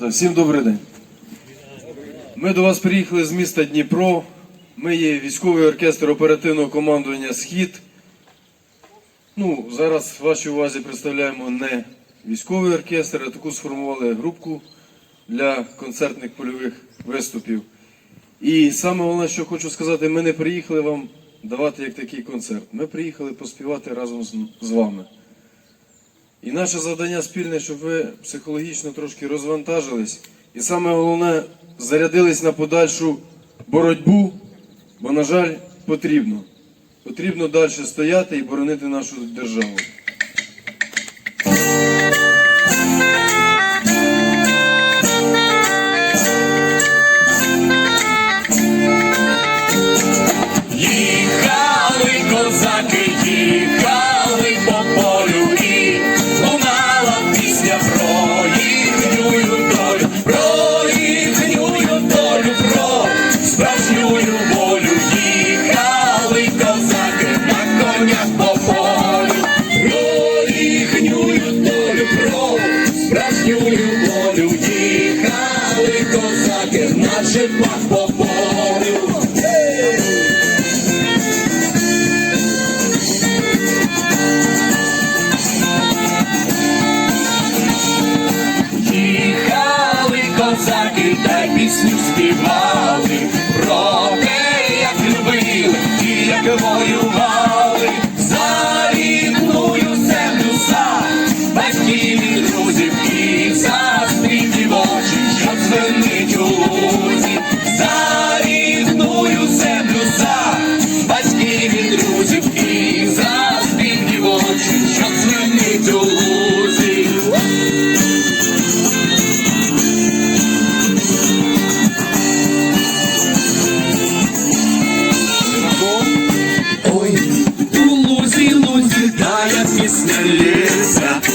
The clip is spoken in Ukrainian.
Всім добрий день. Ми до вас приїхали з міста Дніпро. Ми є військовий оркестр оперативного командування Схід. Ну, зараз вашій увазі представляємо не військовий оркестр, а таку сформували групку для концертних польових виступів. І саме головне, що хочу сказати, ми не приїхали вам давати як такий концерт. Ми приїхали поспівати разом з вами. І наше завдання спільне, щоб ви психологічно трошки розвантажились. І саме головне, зарядились на подальшу боротьбу, бо, на жаль, потрібно. Потрібно далі стояти і боронити нашу державу. Їхали козаки, їхали справжнюю волю. Їхали козаки на конях по полю, про їхнюю долю, про справжнюю волю. Їхали козаки на черпах по полю. Їхали козаки та пісню співали воювали за рідну землю за батьків і друзів і за спільні очі, щоб звинить у лузі. песня леса.